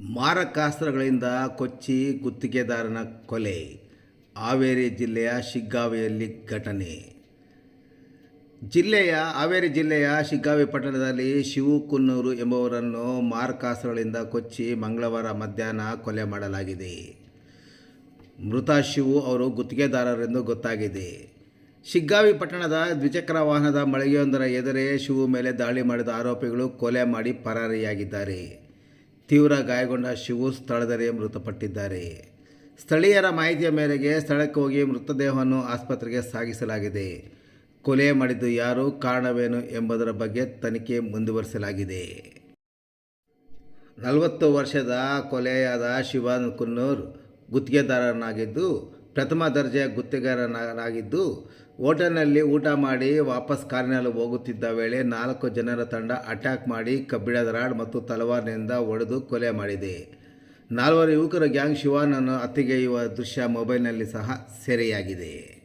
ಮಾರಕಾಸ್ತ್ರಗಳಿಂದ ಕೊಚ್ಚಿ ಗುತ್ತಿಗೆದಾರನ ಕೊಲೆ. ಹಾವೇರಿ ಜಿಲ್ಲೆಯ ಶಿಗ್ಗಾವಿಯಲ್ಲಿ ಘಟನೆ. ಜಿಲ್ಲೆಯ, ಹಾವೇರಿ ಜಿಲ್ಲೆಯ ಶಿಗ್ಗಾವಿ ಪಟ್ಟಣದಲ್ಲಿ ಶಿವಕುನ್ನೂರು ಎಂಬುವರನ್ನು ಮಾರಕಾಸ್ತ್ರಗಳಿಂದ ಕೊಚ್ಚಿ ಮಂಗಳವಾರ ಮಧ್ಯಾಹ್ನ ಕೊಲೆ ಮಾಡಲಾಗಿದೆ. ಮೃತ ಶಿವು ಅವರು ಗುತ್ತಿಗೆದಾರರೆಂದು ಗೊತ್ತಾಗಿದೆ. ಶಿಗ್ಗಾವಿ ಪಟ್ಟಣದ ದ್ವಿಚಕ್ರ ವಾಹನದ ಮಳಿಗೆಯೊಂದರ ಎದುರೇ ಶಿವು ಮೇಲೆ ದಾಳಿ ಮಾಡಿದ ಆರೋಪಿಗಳು ಕೊಲೆ ಮಾಡಿ ಪರಾರಿಯಾಗಿದ್ದಾರೆ. ತೀವ್ರ ಗಾಯಗೊಂಡ ಶಿವು ಸ್ಥಳದಲ್ಲೇ ಮೃತಪಟ್ಟಿದ್ದಾರೆ. ಸ್ಥಳೀಯರ ಮಾಹಿತಿಯ ಮೇರೆಗೆ ಸ್ಥಳಕ್ಕೆ ಹೋಗಿ ಮೃತದೇಹವನ್ನು ಆಸ್ಪತ್ರೆಗೆ ಸಾಗಿಸಲಾಗಿದೆ. ಕೊಲೆ ಮಾಡಿದ್ದು ಯಾರು, ಕಾರಣವೇನು ಎಂಬುದರ ಬಗ್ಗೆ ತನಿಖೆ ಮುಂದುವರಿಸಲಾಗಿದೆ. ನಲವತ್ತು ವರ್ಷದ ಕೊಲೆಯಾದ ಶಿವಾನ ಕುನ್ನೂರ್ ಗುತ್ತಿಗೆದಾರನಾಗಿದ್ದು, ಪ್ರಥಮ ದರ್ಜೆಯ ಗುತ್ತಿಗೆದಾರನಾಗಿದ್ದು ಹೋಟೆಲ್ನಲ್ಲಿ ಊಟ ಮಾಡಿ ವಾಪಸ್ ಕಾರಿನಲ್ಲಿ ಹೋಗುತ್ತಿದ್ದ ವೇಳೆ ನಾಲ್ಕು ಜನರ ತಂಡ ಅಟ್ಯಾಕ್ ಮಾಡಿ ಕಬ್ಬಿಣದ ರಾಡ್ ಮತ್ತು ತಲವಾರ್ನಿಂದ ಒಡೆದು ಕೊಲೆ ಮಾಡಿದೆ. ನಾಲ್ವರು ಯುವಕರ ಗ್ಯಾಂಗ್ ಶಿವಾನನ್ನು ಹತ್ಯೆಗೈಯುವ ದೃಶ್ಯ ಮೊಬೈಲ್ನಲ್ಲಿ ಸಹ ಸೆರೆಯಾಗಿದೆ.